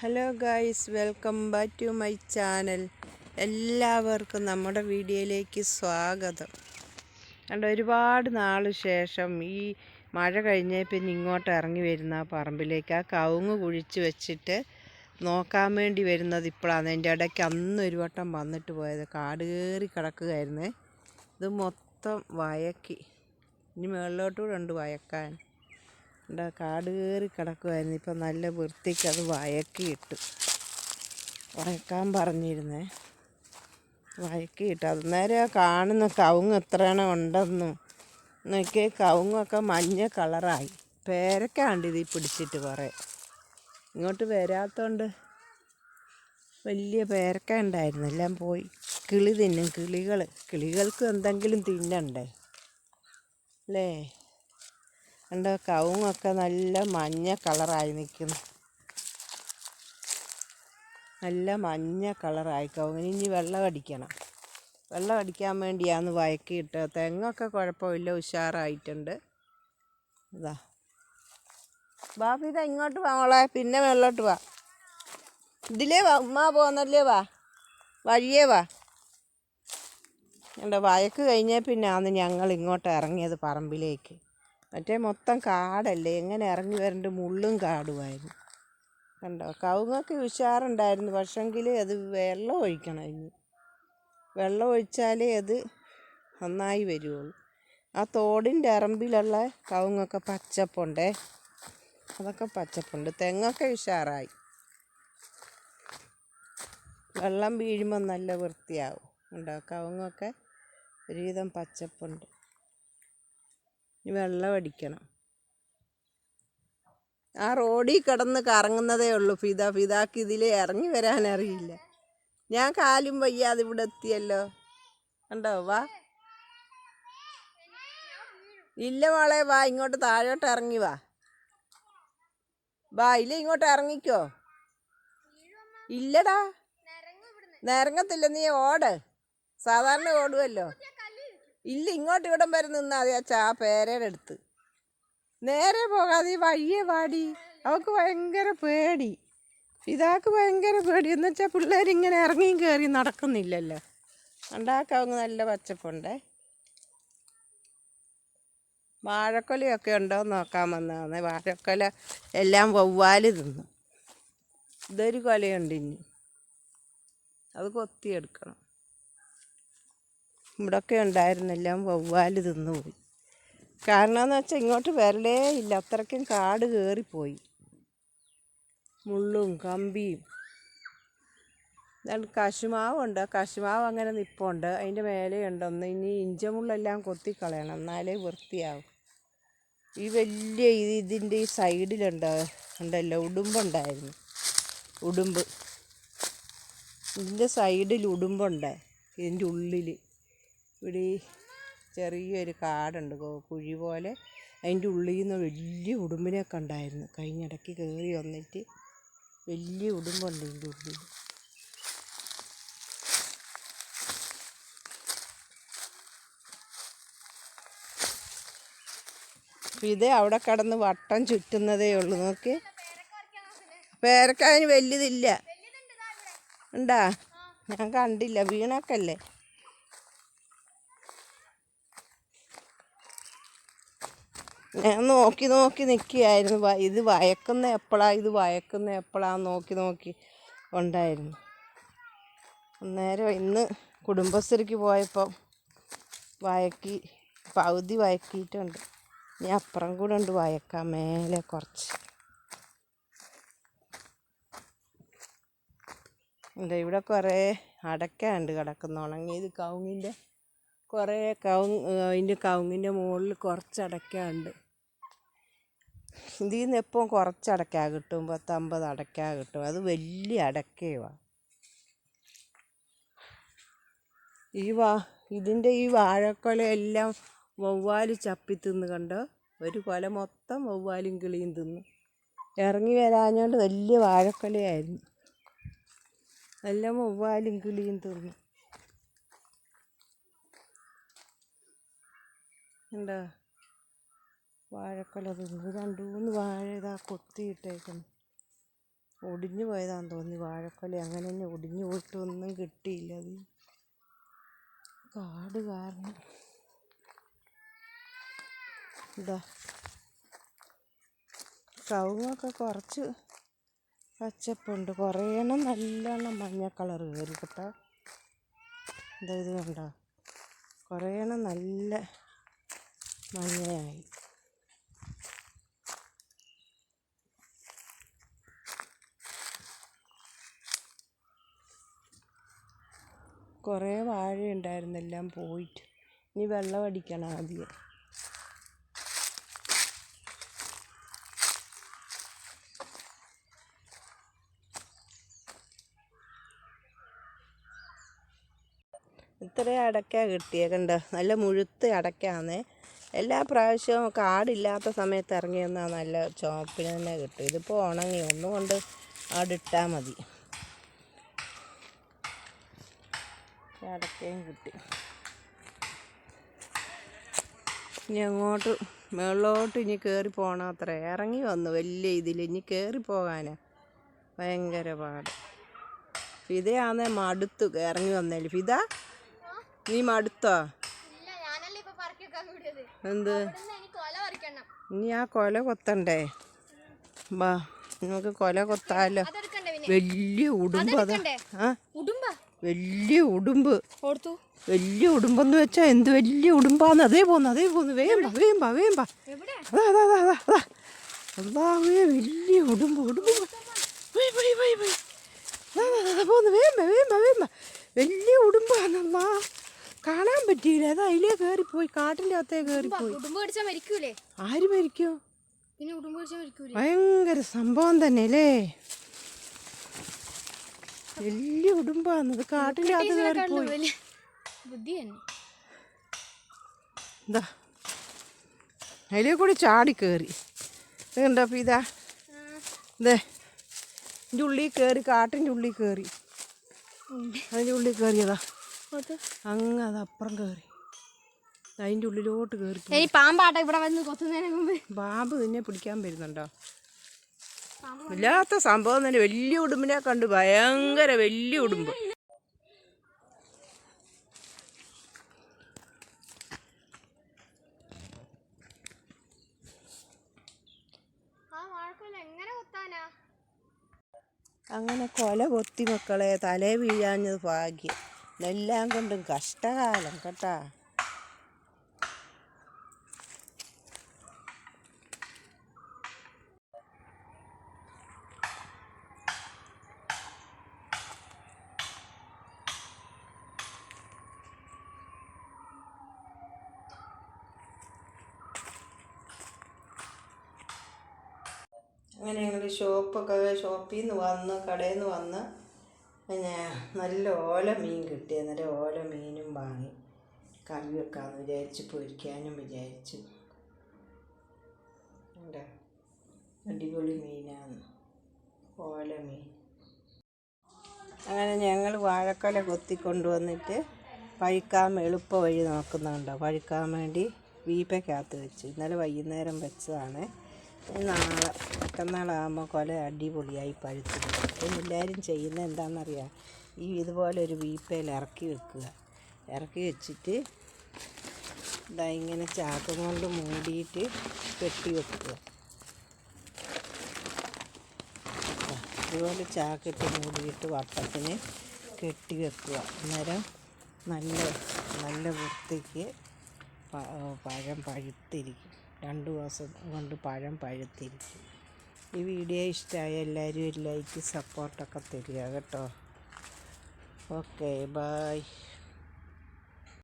Hello guys welcome back to my channel എല്ലാവർക്കും നമ്മുടെ വീഡിയോയിലേക്ക് സ്വാഗതം. കണ്ട ഒരുപാട് നാൾ ശേഷം ഈ മഴ കഴിഞ്ഞേ പിന്നെ ഇങ്ങോട്ട് ഇറങ്ങി വരുന്ന ആ പറമ്പിലേക്ക് ആ കവുങ്ങ് കുഴിച്ച് വെച്ചിട്ട് നോക്കാൻ വേണ്ടി വരുന്നത് ഇപ്പോഴാണ് എന്റെ ഇടയ്ക്ക് അന്ന് ഒരു വട്ടം വന്നിട്ട് പോയത്. കാട് കയറി കിടക്കുകയായിരുന്നേ. ഇത് മൊത്തം വയക്കി. ഇനി മുകളിലോട്ടുകൂടെ ഉണ്ട് വയക്കാൻ. എന്താ കാട് കയറി കിടക്കുമായിരുന്നു ഇപ്പം നല്ല വൃത്തിക്ക് അത് വയക്കിയിട്ട്. വയക്കാൻ പറഞ്ഞിരുന്നേ. വയക്കിയിട്ട്. അന്നേരം കാണുന്ന കവുങ്ങ് എത്രയാണ് ഉണ്ടെന്നും. നോക്കിയ കവുങ്ങൊക്കെ മഞ്ഞ കളറായി. പേരക്കാണ്ട് ഇതിൽ പിടിച്ചിട്ട് കുറേ. ഇങ്ങോട്ട് വരാത്തോണ്ട് വലിയ പേരക്ക ഉണ്ടായിരുന്നു. എല്ലാം പോയി. കിളി തിന്നും. കിളികൾ കിളികൾക്ക് എന്തെങ്കിലും തിന്നണ്ടേ? അല്ലേ? കണ്ടോ കവുങ്ങൊക്കെ നല്ല മഞ്ഞ കളറായി നിൽക്കുന്നു നല്ല മഞ്ഞ കളറായി കവുങ്ങിന്. ഇനി വെള്ളം അടിക്കണം. വെള്ളം അടിക്കാൻ വേണ്ടിയാണ് വയക്കിയിട്ട് തെങ്ങൊക്കെ കുഴപ്പമില്ല ഉഷാറായിട്ടുണ്ട്. ഇതാ. ബാബി ഇതാ ഇങ്ങോട്ട് വാ മോളെ. പിന്നെ വെള്ളോട്ട് വാ. ഇതിലേ വാ. ഉമ്മ പോന്നല്ലേ വാ. വഴിയേ വാ. എന്റെ വയക്ക് കഴിഞ്ഞേ അന്ന് ഞങ്ങൾ ഇങ്ങോട്ട് ഇറങ്ങിയത് പറമ്പിലേക്ക്. മറ്റേ മൊത്തം കാടല്ലേ? എങ്ങനെ ഇറങ്ങി വരേണ്ട? മുള്ളും കാടുമായിരുന്നു. കണ്ടോ? കവുങ്ങൊക്കെ ഉഷാറുണ്ടായിരുന്നു. പക്ഷെങ്കിൽ അത് വെള്ളം ഒഴിക്കണം ഇനി. വെള്ളം ഒഴിച്ചാലേ അത് നന്നായി വരുള്ളൂ ആ തോടിന്റെ അറമ്പിലുള്ള കവുങ്ങൊക്കെ പച്ചപ്പുണ്ടേ? അതൊക്കെ പച്ചപ്പുണ്ട്. തെങ്ങൊക്കെ ഉഷാറായി. വെള്ളം വീഴുമ്പോൾ നല്ല വൃത്തിയാവും. ഉണ്ടോ കവുങ്ങൊക്കെ ഒരുവിധം പച്ചപ്പുണ്ട്. ഇനി വെള്ളം അടിക്കണം. ആ റോഡിൽ കിടന്ന് കറങ്ങുന്നതേ ഉള്ളൂ. ഫിത ഫിതാക്ക് ഇതിൽ ഇറങ്ങി വരാൻ അറിയില്ല. ഞാൻ കാലും വയ്യാതെ ഇവിടെ എത്തിയല്ലോ. കണ്ടോ? വാ. ഇല്ല മോളെ വാ ഇങ്ങോട്ട് താഴോട്ട് ഇറങ്ങി വാ. വാ ഇല്ല ഇങ്ങോട്ട് ഇറങ്ങിക്കോ. ഇല്ലടാ. നിരങ്ങത്തില്ല നീ ഓട്. സാധാരണ ഓടുമല്ലോ ഇല്ല ഇങ്ങോട്ട് ഇവിടം വരെ നിന്നാ മതി അച്ഛാ ആ പേരയുടെ അടുത്ത്. നേരെ പോകാതെ ഈ വഴിയെ വാടി. അവൾക്ക് ഭയങ്കര പേടി. ഇതാക്ക് ഭയങ്കര പേടി. എന്ന് വെച്ചാൽ പിള്ളേരിങ്ങനെ ഇറങ്ങിയും കയറി നടക്കുന്നില്ലല്ലോ. ഉണ്ടാക്കാവുന്ന നല്ല പച്ചപ്പുണ്ടേ. വാഴക്കൊലയൊക്കെ ഉണ്ടോ എന്ന് നോക്കാൻ വന്നതാണ് വാഴക്കൊല എല്ലാം വവ്വാൽ തിന്നു. ഇതൊരു കൊലയുണ്ട് ഇനി. അത് കൊത്തിയെടുക്കണം. ഇവിടൊക്കെ ഉണ്ടായിരുന്നെല്ലാം. വവ്വാൽ തിന്നുപോയി കാരണം എന്ന് വെച്ചാൽ ഇങ്ങോട്ട് വരലേ ഇല്ല. അത്രയ്ക്കും കാട് കയറിപ്പോയി മുള്ളും കമ്പിയും. കശുമാവുണ്ട്. കശുമാവ് അങ്ങനെ നിപ്പുണ്ട്. അതിന്റെ മേലെയുണ്ട്. ഒന്ന് ഇനി ഇഞ്ചമുള്ളെല്ലാം കൊത്തിക്കളയണം. എന്നാലേ വൃത്തിയാവും. ഈ വലിയ ഇതിന്റെ ഈ സൈഡിലുണ്ട്. ഉണ്ടല്ലോ ഉടുമ്പുണ്ടായിരുന്നു. ഉടുമ്പ്. ഇതിന്റെ സൈഡിൽ ഉടുമ്പുണ്ട്. ഇതിന്റെ ഉള്ളിൽ ഇവിടെ ചെറിയൊരു കാടുണ്ട് കുഴി പോലെ. അതിന്റെ ഉള്ളിൽ നിന്ന് വലിയ ഉടുമ്പിനെയൊക്കെ ഉണ്ടായിരുന്നു. കഴിഞ്ഞിടയ്ക്ക് കയറി വന്നിട്ട് വലിയ ഉടുമ്പുണ്ട് ഇതിന്റെ ഉള്ളിൽ ഇത് അവിടെ കിടന്ന് വട്ടം ചുറ്റുന്നതേ ഉള്ളൂ. നോക്കി. പേരക്കായന് വലിയതില്ല. ഉണ്ടാ? ഞാൻ കണ്ടില്ല. വീണൊക്കല്ലേ? ഞാൻ നോക്കി നോക്കി നിൽക്കുകയായിരുന്നു. ഇത് വയക്കുന്ന എപ്പോഴാ ഇത് വയക്കുന്ന എപ്പോഴാണ് നോക്കി നോക്കി ഉണ്ടായിരുന്നു. അന്നേരം ഇന്ന് കുടുംബശ്രീക്ക് പോയപ്പോൾ വയക്കി പകുതി വയക്കിയിട്ടുണ്ട്. ഇനി അപ്പുറം കൂടെ ഉണ്ട് വയക്കാം മേലെ കുറച്ച്. ഉണ്ട് ഇവിടെ കുറേ അടക്കാണ്ട് കിടക്കുന്ന. ഉണങ്ങിയത് കവുങ്ങിന്റെ കുറേ കവുങ്ങ് അതിന്റെ കവുങ്ങിന്റെ മുകളിൽ കുറച്ച് അടയ്ക്ക ഉണ്ട് ഇതിൽ നിന്ന് എപ്പം കുറച്ച് അടയ്ക്ക കിട്ടും? പത്തമ്പത് അടയ്ക്ക കിട്ടും. അത് വലിയ അടയ്ക്കയുമാണ് ഈ വാ ഇതിന്റെ ഈ വാഴക്കൊലയെല്ലാം വവ്വാൽ ചപ്പി തിന്ന് കണ്ടോ ഒരു കൊല മൊത്തം വവ്വാലും കിളിയും തിന്നു. ഇറങ്ങി വരാഞ്ഞോണ്ട് വലിയ വാഴക്കൊലയായിരുന്നു. എല്ലാം വവ്വാലും കിളിയും തിന്നു. എന്താ? വാഴക്കൊല തിന്നു രണ്ട് മൂന്ന് വാഴ ഇതാ കൊത്തിയിട്ടേക്കുന്നു. ഒടിഞ്ഞു പോയതാന്ന് തോന്നി വാഴക്കൊല. അങ്ങനെ തന്നെ ഒടിഞ്ഞു പോയിട്ടൊന്നും കിട്ടിയില്ല അത്. കാട് കാരണം. ഇതാ. കവുങ്ങൊക്കെ കുറച്ച് പച്ചപ്പുണ്ട്. കുറേ എണ്ണം നല്ലോണം മഞ്ഞ കളർ കയറി കേട്ടോ. എന്താ ഇത് കണ്ടോ? കുറേ നല്ല മഞ്ഞയായി. കുറേ വാഴ ഉണ്ടായിരുന്നു എല്ലാം പോയിട്ട്. ഇനി വെള്ളം അടിക്കണം ആദ്യം. ഇത്രയും അടയ്ക്ക കിട്ടിയ കണ്ട? നല്ല മുഴുത്ത് അടയ്ക്കാന്നേ. എല്ലാ പ്രാവശ്യവും കാടില്ലാത്ത സമയത്ത് ഇറങ്ങി വന്നാൽ നല്ല ചോപ്പിന് തന്നെ കിട്ടും. ഇതിപ്പോൾ ഉണങ്ങി. ഒന്നുകൊണ്ട് അവിടെ ഇട്ടാൽ മതി. അടയ്ക്കയും കിട്ടി. ഇനി അങ്ങോട്ട് മുകളിലോട്ട് ഇനി കയറി പോകണം അത്ര. ഇറങ്ങി വന്നു വലിയ ഇതിൽ ഇനി കയറി പോകാനാ ഭയങ്കര പാട്. ഫിദയാന്നേ മടുത്തു. ഇറങ്ങി വന്നേ ഫിത നീ മടുത്തോ? എന്ത്? ഇനി ആ കൊല കൊത്തണ്ടേ? വാ നമുക്ക് കൊല കൊത്താലോ? വലിയ ഉടുമ്പ് അതാ. ആ? ഉടുമ്പ? വലിയ ഉടുമ്പ്. ഓർത്തു? വലിയ ഉടുമ്പെന്ന് വെച്ചാ എന്ത് വലിയ ഉടുമ്പാന്ന്. അതേ പോന്നു അതേ പോന്നു. വേമ്പാ വേമ്പാ വേമ്പാ അതാ അതാ അതാ അതാ അതാ. അതാവേ വലിയ ഉടുമ്പ് ഉടുമ്പ്. വൈ വൈ വൈ വൈ. അതാ അതാ, അതാ പോന്നു. വേമ്പ വേമ്പ വേമ്പ വലിയ ഉടുമ്പാന്നല്ലാ കാണാൻ പറ്റിയില്ല. അത് അതിലേ കയറിപ്പോയി കാട്ടിന്റെ അകത്തേ കയറിപ്പോയി ആര് മരിക്കും? ഭയങ്കര സംഭവം തന്നെ അല്ലേ വലിയ ഉടുമ്പാന്നത് കാട്ടിന്റെ അത് കയറി പോയി. ബുദ്ധി തന്നെ. എന്താ അതിലേ കൂടി ചാടി കയറി ഇതുണ്ടോ അപ്പം ഇതാ. ഇതേ ഇതിന്റെ ഉള്ളിൽ കയറി കാട്ടിന്റെ ഉള്ളിൽ കയറി അതിന്റെ ഉള്ളിൽ കയറിയതാ അങ്ങ് അത് അപ്പുറം കയറി അതിന്റെ ഉള്ളിലോട്ട് കയറി പാമ്പാട്ടെ പാമ്പാട്ട ഇവിടെ വന്ന് കൊത്തുന്നതിന് മുമ്പ്. പാമ്പ് തന്നെ പിടിക്കാൻ വരുന്നുണ്ടോ? ഇല്ലാത്ത സംഭവം തന്നെ. വലിയ ഉടുമ്പിനെ കണ്ട് ഭയങ്കര വലിയ ഉടുമ്പ്. അങ്ങനെ കൊല കൊത്തി മക്കളെ തലേ വീഴാഞ്ഞത് ഭാഗ്യം. എല്ലാം കൊണ്ടും കഷ്ടകാലം കേട്ടാ. അങ്ങനെ ഷോപ്പൊക്കെ ഷോപ്പിൽ നിന്ന് വന്ന് കടയിൽ നിന്ന് വന്ന് പിന്നെ നല്ല ഓല മീൻ കിട്ടി. അന്നേരം ഓല മീനും വാങ്ങി. കറി വെക്കാമെന്ന് വിചാരിച്ച് പൊരിക്കാനും വിചാരിച്ചു. അടിപൊളി മീനാണ്. ഓല മീൻ. അങ്ങനെ ഞങ്ങൾ വാഴക്കൊല കൊത്തിക്കൊണ്ടുവന്നിട്ട് പഴുക്കാൻ എളുപ്പ വഴി നോക്കുന്നുണ്ടോ? പഴുക്കാൻ വേണ്ടി വീപ്പയ്ക്കകത്ത് വെച്ച്. ഇന്നലെ വൈകുന്നേരം വെച്ചതാണ്. നാളെ മറ്റന്നാളാകുമ്പോൾ കൊല അടിപൊളിയായി പഴുത്തിരിക്കും എല്ലാവരും ചെയ്യുന്നത് എന്താണെന്നറിയാം ഈ ഇതുപോലെ ഒരു വീപ്പയിൽ ഇറക്കി വെക്കുക. ഇറക്കി വെച്ചിട്ട് ഇതാ ഇങ്ങനെ ചാക്കും കൊണ്ട് മൂടിയിട്ട് കെട്ടി വെക്കുക. ഇതുപോലെ ചാക്കിട്ട് മൂടിയിട്ട് വട്ടത്തിന് കെട്ടി വെക്കുക. അന്നേരം നല്ല നല്ല വൃത്തിക്ക് പഴം പഴുത്തിരിക്കും. രണ്ട് ദിവസം കൊണ്ട് പഴം പഴുത്തിരിക്കും ഈ വീഡിയോ ഇഷ്ടമായ എല്ലാവരും ഒരു ലൈക്ക് സപ്പോർട്ടൊക്കെ തരിക കേട്ടോ. Okay bye